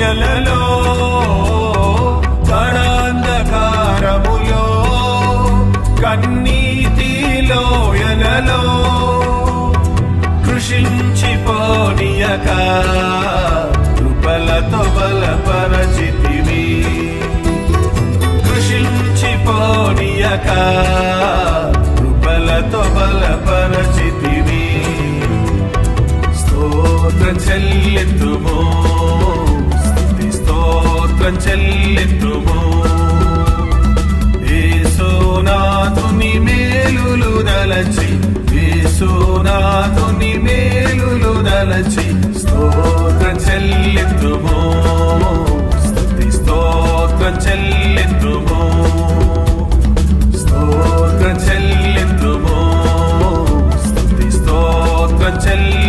లోయలలో కణాంధకారములో కన్నీటి లోయలలో కృషించిపోనియక కృపలతో బలపరచితివి. కృషించిపోనియక కృపలతో బలపరచితివి. స్తోత్రం చెల్లింతుము స్తోత్రం చెల్లింతుము యేసునాథుని మేలులు దలచి యేసునాథుని మేలు